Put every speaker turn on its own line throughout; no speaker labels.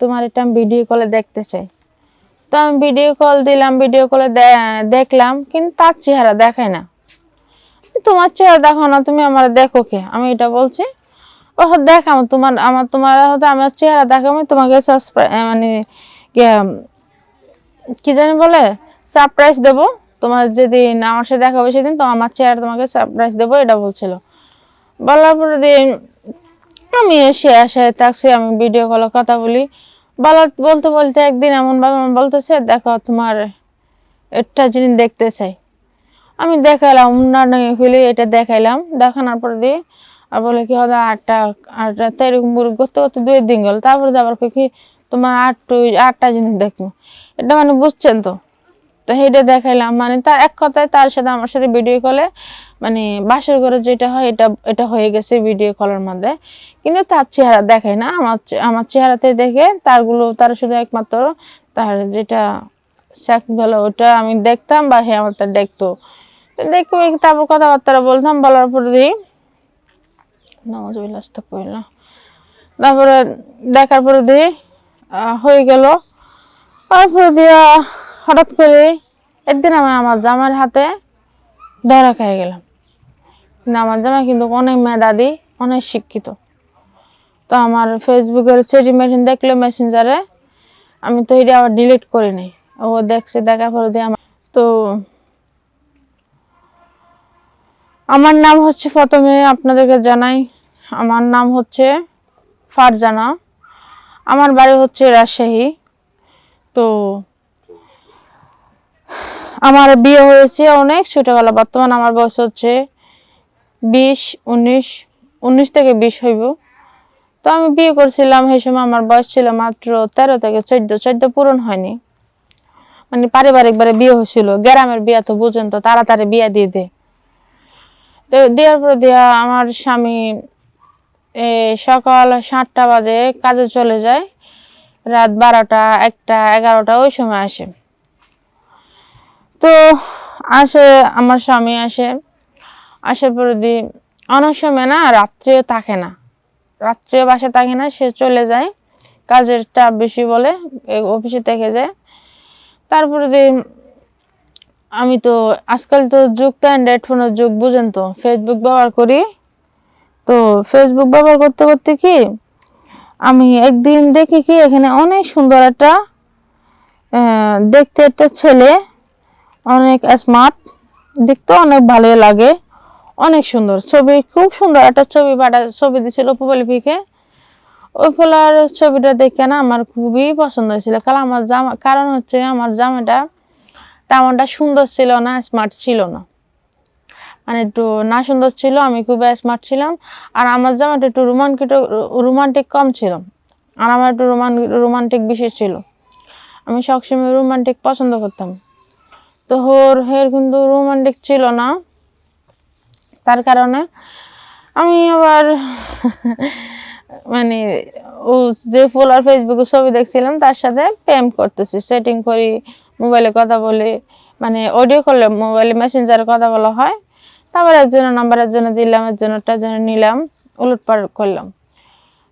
তোমার এটা আমি ভিডিও কলে দেখতে চাই। তো আমি ভিডিও কল দিলাম ভিডিও কলে দেখলাম, কিন্তু তার চেহারা দেখায় না। তোমার চেহারা দেখো না, তুমি আমার দেখো কে? আমি এটা বলছি ও দেখাম তোমার, আমার, তোমার হয়তো আমার চেহারা আমি তোমাকে মানে কি জানি বলে সারপ্রাইজ দেবো। তোমার যেদিন আমার সাথে দেখা হবে সেদিন তো আমার চেহারা তোমাকে সারপ্রাইজ দেবো, এটা বলছিল। বলার পরে দিন, আমি এসে আসে থাকছি, আমি ভিডিও কলে কথা বলি। বলতে বলতে একদিন এমন ভাবে আমার বলতেছে, দেখো তোমার একটা জিনিস দেখতে চাই। আমি দেখাইলাম উন্নয়ন ফেলে এটা দেখাইলাম। দেখানোর পর দিয়ে আর বলে কি হয়তো আটটা আটটা, তো এরকম করে করতে করতে দুই দিন গেল। তারপরে আবার কি, তোমার আট, আটটা জিনিস দেখব। এটা মানে বুঝছেন তো? তো সেইটা দেখাইলাম। মানে তার এক কথায় তার সাথে আমার সাথে ভিডিও কলে মানে বাসের ঘরে যেটা হয় এটা এটা হয়ে গেছে ভিডিও কলের মধ্যে। কিন্তু তার চেহারা দেখায় না। আমার আমার চেহারাতে দেখে তারগুলো, তার শুধু একমাত্র তার যেটা শাক বলো, ওটা আমি দেখতাম বা হে আমারটা দেখতো। তো দেখতে দেখতে তারপর কথাবার্তা বলতাম, বলার পরে দিই নামাজ বিলাস তো করলাম তারপরে দেখার পরে দিই হয়ে গেল। তারপরে দিয়া হঠাৎ করে একদিন আমি আমার জামার হাতে ধরা খেয়ে গেলাম। কিন্তু আমার জামা কিন্তু অনেক মেধাদি অনেক শিক্ষিত। তো আমার ফেসবুকের চেরি মেশিন দেখল মেসেঞ্জারে, আমি তো এটা আবার ডিলিট করি নিই। ও দেখছে, দেখার পরে দিয়ে আমার তো আমার নাম হচ্ছে প্রথমে আপনাদেরকে জানাই। আমার নাম হচ্ছে ফারজানা। আমার বাড়ি হচ্ছে রাজশাহী। তো আমার বিয়ে হয়েছে অনেক ছোটবেলা, বর্তমান আমার বয়স হচ্ছে বিশ, উনিশ উনিশ থেকে বিশ হইব। তো আমি বিয়ে করছিলাম, সেই সময় আমার বয়স ছিল মাত্র তেরো থেকে চোদ্দ চোদ্দ পূরণ হয়নি। মানে পারিবারিকভাবে বিয়ে হয়েছিল, গ্রামের বিয়ে তো বুঝেন তো, তাড়াতাড়ি বিয়ে দিয়ে দে। দেওয়ার পরে দেওয়া আমার স্বামী সকাল সাতটা বাজে কাজে চলে যায়, রাত বারোটা, একটা, এগারোটা ওই সময় আসে। তো আসে, আমার স্বামী আসে। আসার পরে দি অনেক সময় না রাত্রেও থাকে না। রাত্রেও বাসা থাকে না, সে চলে যায়। কাজের চাপ বেশি বলে অফিসে থেকে যায়। তারপরে দি আমি তো আজকাল তো যুগ তো অ্যান্ড্রয়েড ফোনের যুগ, বুঝেন তো। ফেসবুক ব্যবহার করি। তো ফেসবুক ব্যবহার করতে করতে কি, আমি একদিন দেখি কি, এখানে অনেক সুন্দর একটা দেখতে একটা ছেলে অনেক স্মার্ট দেখতে অনেক ভালো লাগে। অনেক সুন্দর ছবি, খুব সুন্দর একটা ছবি পাঠা ছবি দিছিল পুবলিপিকে ওই ফোলার ছবিটা দেখে না আমার খুবই পছন্দ হয়েছিল। কারণ আমার জামা, কারণ হচ্ছে আমার জামাটা তেমনটা সুন্দর ছিল না স্মার্ট ছিল না। মানে একটু না সুন্দর ছিল, আমি খুব স্মার্ট ছিলাম। আর আমার জামাটা একটু রোমান্টিক রোমান্টিক কম ছিল। আর আমার একটু রোমান রোমান্টিক বিশেষ ছিল। আমি সবসময় রোমান্টিক পছন্দ করতাম। তো হোর হের কিন্তু রোমান্টিক ছিল না। তার কারণে আমি আবার মানে ও যে ফুল আর ফেসবুকে ছবি দেখছিলাম, তার সাথে প্রেম করতেছি। সেটিং করি মোবাইলে কথা বলি মানে অডিও করলে মোবাইলে মেসেঞ্জারে কথা বলা হয়। তারপর একজনের নাম্বার একজনে দিলাম, একজনেরটা একজনে নিলাম, উলট পালট করলাম।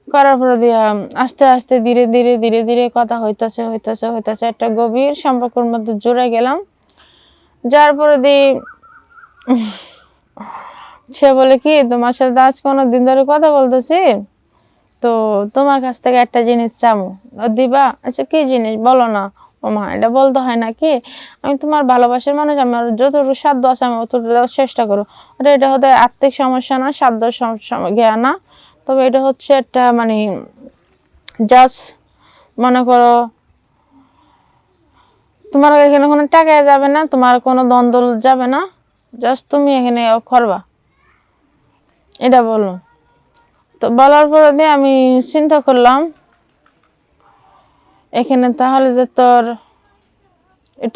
করার পরে দিয়া আস্তে আস্তে ধীরে ধীরে ধীরে ধীরে কথা হইতাছে হইতাছে হইতাছে। একটা গভীর সম্পর্কের মধ্যে জুড়ে গেলাম। যার পরে দি সে বলে, কি, তোমার সাথে আজ কোনো দিন ধরে কথা বলতেছি? তো তোমার কাছ থেকে একটা জিনিস চামো। দিবা আচ্ছা কি জিনিস? বলো না। ও মা, এটা বলতে হয় না কি? আমি তোমার ভালোবাসার মানুষ, আমার যতটুকু সাধ্য আছে, আমি অতটুকু দেওয়ার চেষ্টা করো। ওটা এটা হতে আর্থিক সমস্যা না, সাধ্য সমস্যা না। তবে এটা হচ্ছে একটা মানে জাস্ট মনে করো তোমার এখানে কোনো টাকা যাবে না, তোমার কোনো দ্বন্দ্ব যাবে না জাস্ট তুমি এখানে করবা। এটা বলল। তো বলার পরে আমি চিন্তা করলাম, এখানে তাহলে যে তোর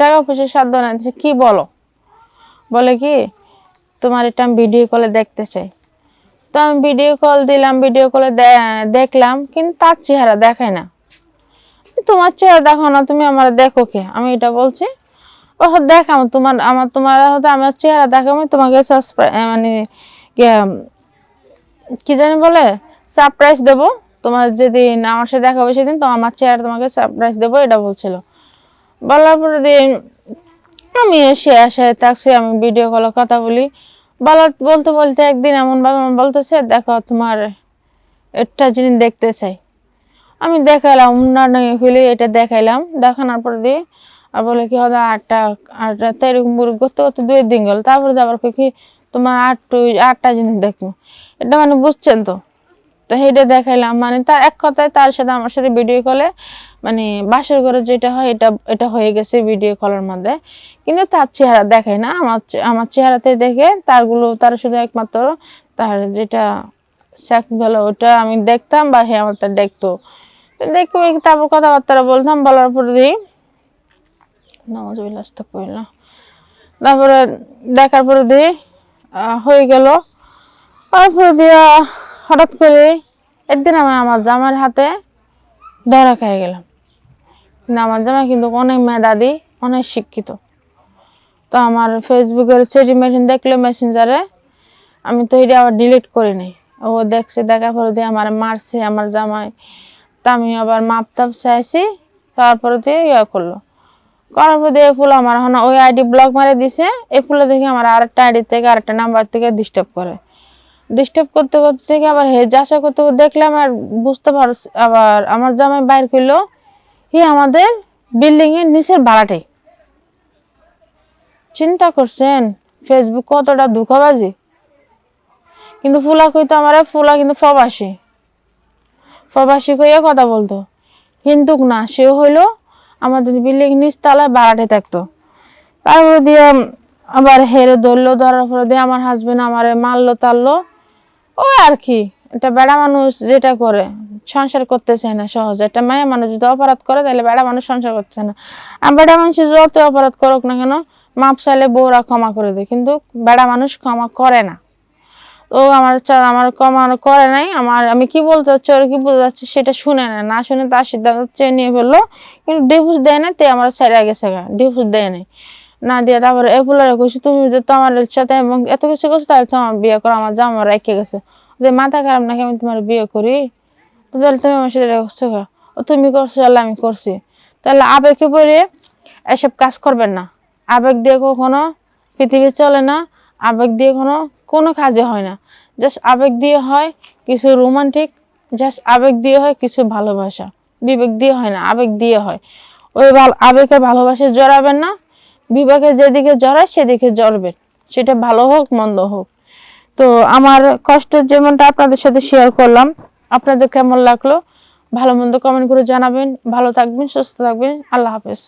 টাকা পয়সা সাধ্য না কি বলো? বলে কি, তোমার এটা আমি ভিডিও কলে দেখতে চাই। তো আমি ভিডিও কল দিলাম ভিডিও কলে দেখলাম, কিন্তু তার চেহারা দেখায় না। তোমার চেহারা দেখো না, তুমি আমার দেখো কে? আমি এটা বলছি। ও দেখাম তোমার, আমার, তোমার হয়তো আমার চেহারা দেখাম আমি তোমাকে মানে কি জানি বলে সারপ্রাইজ দেবো। তোমার যেদিন আমার সাথে দেখা হবে সেদিন তো আমার চেহারা তোমাকে সারপ্রাইজ দেবো, এটা বলছিল। বলার পরে দিন আমি এসে আসে তাকছি আমি ভিডিও কলে কথা বলি। বলার, বলতে বলতে একদিন এমনভাবে আমার বলতেছে, দেখো তোমার, একটা জিনিস দেখতে চাই। আমি দেখাইলাম না নিয়ে ফেলে এটা দেখাইলাম। দেখানোর পর দিয়ে আর বলে কি হয়তো আটটা আটটা, তো এরকম করে করতে করতে দুই দিন গেল। তারপরে আবার কি, তোমার আট আটটা জিনিস দেখব। এটা মানে বুঝছেন তো? তো সেইটা দেখাইলাম। মানে তার এক কথায় তার সাথে আমার সাথে ভিডিও কলে মানে বাসের ঘরে যেটা হয়, এটা এটা হয়ে গেছে ভিডিও কলের মধ্যে। কিন্তু তার চেহারা দেখায় না। আমার আমার চেহারাতে দেখে তারগুলো, তার শুধু একমাত্র তার যেটা শাক বলো, ওটা আমি দেখতাম বা হে আমারটা দেখতো তো দেখতে। দেখতে তারপর কথাবার্তা বলতাম, বলার পর দিই নামাজ বিলাসটা করলাম তারপরে দেখার পরে দিয়ে হয়ে গেল। তারপরে দিয়া হঠাৎ করে একদিন আমি আমার জামার হাতে ধরা খেয়ে গেলাম। কিন্তু আমার জামা কিন্তু অনেক মেধাদি অনেক শিক্ষিত। তো আমার ফেসবুকের চেটি মেশিন দেখল মেসেঞ্জারে, আমি তো এটা আবার ডিলিট করে নিই। ও দেখছে, দেখার পরে দিয়ে আমার মারছে আমার জামাই। তা আমি আবার মাপ তাপ চাইছি, তারপরে দিয়ে ইয়া করল। করার পর দিয়ে ফুল আমার এখন ওই আইডি ব্লক মারে দিছে এই ফুলে দেখে আমার আরেকটা আইডি থেকে আরেকটা নাম্বার থেকে ডিস্টার্ব করে। ডিস্টার্ব করতে করতে থেকে আবার হে যাসা করতে দেখলাম আর বুঝতে পারছি, আবার আমার জামাই বাইর করল, হি আমাদের বিল্ডিং এর নিচের ভাড়াটে চিন্তা করছেন ফেসবুক কতটা ধোকাবাজি? কিন্তু ফুলা কইতো আমার ফুলা কিন্তু প্রবাসী। প্রবাসী কইয়া কথা বলতো। কিন্তু না, সে হইল আমাদের বিল্ডিং নিচ নিচতলায় ভাড়াটে থাকতো। তারপর দিয়ে আবার হেরে ধরলো, ধরার পরে দিয়ে আমার হাজবেন্ড আমারে মারলো, তারলো। ও আর কি, একটা বেড়া মানুষ যেটা করে, সংসার করতে চায় না সহজে। একটা মায়া মানুষ যদি অপরাধ করে, তাহলে বেড়া মানুষ সংসার করতে চায় না। আর বেড়া মানুষ যত অপরাধ করুক না কেন, মাপ চাইলে বউরা ক্ষমা করে দেয়, কিন্তু বেড়া মানুষ ক্ষমা করে না। ও আমার চা- আমার ক্ষমা করে নাই। আমার, আমি কি বলতে চাচ্ছি, ওর কি বলতে চাচ্ছি সেটা শুনে না না শুনে তার সিদ্ধান্ত চেয়ে নিয়ে ফেলল। কিন্তু ডিভোর্স দেয় না, তে আমার ছেড়ে গেছে ডিভোর্স দেয় নাই। না দিয়ে তারপরে এ ফুলারে কইছি, তুমি যদি তোমার সাথে এবং এত কিছু করছ, তাহলে তোমার বিয়ে করো, আমার জামা রেখে গেছে। যে মাথা খারাপ নাকি আমি তোমার বিয়ে করি? তাহলে তুমি আমার সাথে করছ? ও তুমি করছ, তাহলে আমি করছি। তাহলে আবেগে পড়ে এসব কাজ করবেন না। আবেগ দিয়ে কখনো পৃথিবী চলে না। আবেগ দিয়ে কোনো কোনো কাজে হয় না। জাস্ট আবেগ দিয়ে হয় কিছু রোমান্টিক, জাস্ট আবেগ দিয়ে হয় কিছু ভালোবাসা। বিবেক দিয়ে হয় না, আবেগ দিয়ে হয়। ওই আবেগে ভালোবাসা জড়াবেন না, বিবেকে যেদিকে জড়ায় সেদিকে জড়বেন সেটা ভালো হোক, মন্দ হোক। তো আমার কষ্টের যেমনটা আপনাদের সাথে শেয়ার করলাম, আপনাদের কেমন লাগল? ভালো মন্দ কমেন্ট করে জানাবেন। ভালো থাকবেন, সুস্থ থাকবেন। আল্লাহ হাফেজ।